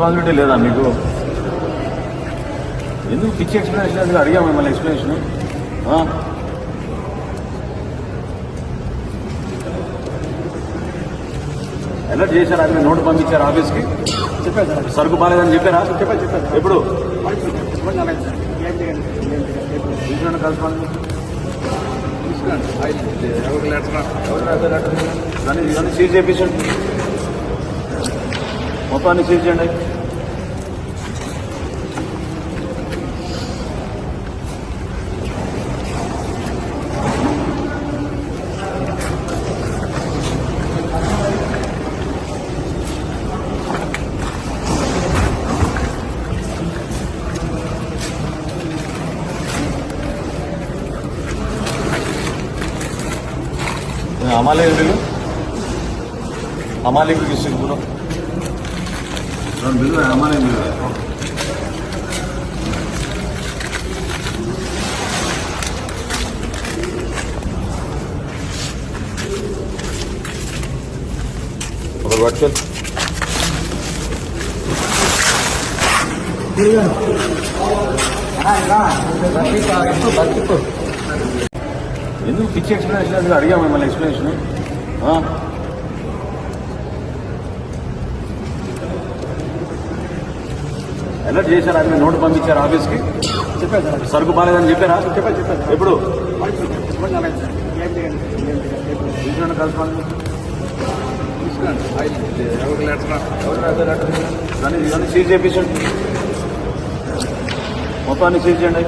Responsibility లేదా మీకు? ఎందుకు పిచ్చి ఎక్స్ప్లెనేషన్ అది అడిగా మిమ్మల్ని ఎక్స్ప్లెనేషన్ అలర్ట్ చేశారా? మీరు నోటు పంపించారు ఆఫీస్కి? చెప్పారు సార్ సరుకు బాగాలేదని చెప్పారా? చెప్పారు చెప్పారు ఎప్పుడు ఇబ్బంది దాన్ని సీజ్ చేయించండి మొత్తాన్ని సీజ్ చేయండి. हमारे बिल हमारे को किसी को बोलो बिल है हमारे बिल है और व्हाट्सएप ఎందుకు పిచ్చి ఎక్స్ప్లెనేషన్ అడిగా మిమ్మల్ని ఎక్స్ప్లెనేషన్ అలర్ట్ చేశారా? మీరు నోటు పంపించారు ఆఫీస్కి? చెప్పారు సార్. సరుకు బాగాలేదని చెప్పారా? చెప్పారు చెప్పారు ఎప్పుడు? చూసినాను కలుసుకోండి. దాన్ని సీజ్ చేయించండి మొత్తాన్ని సీజ్ చేయండి.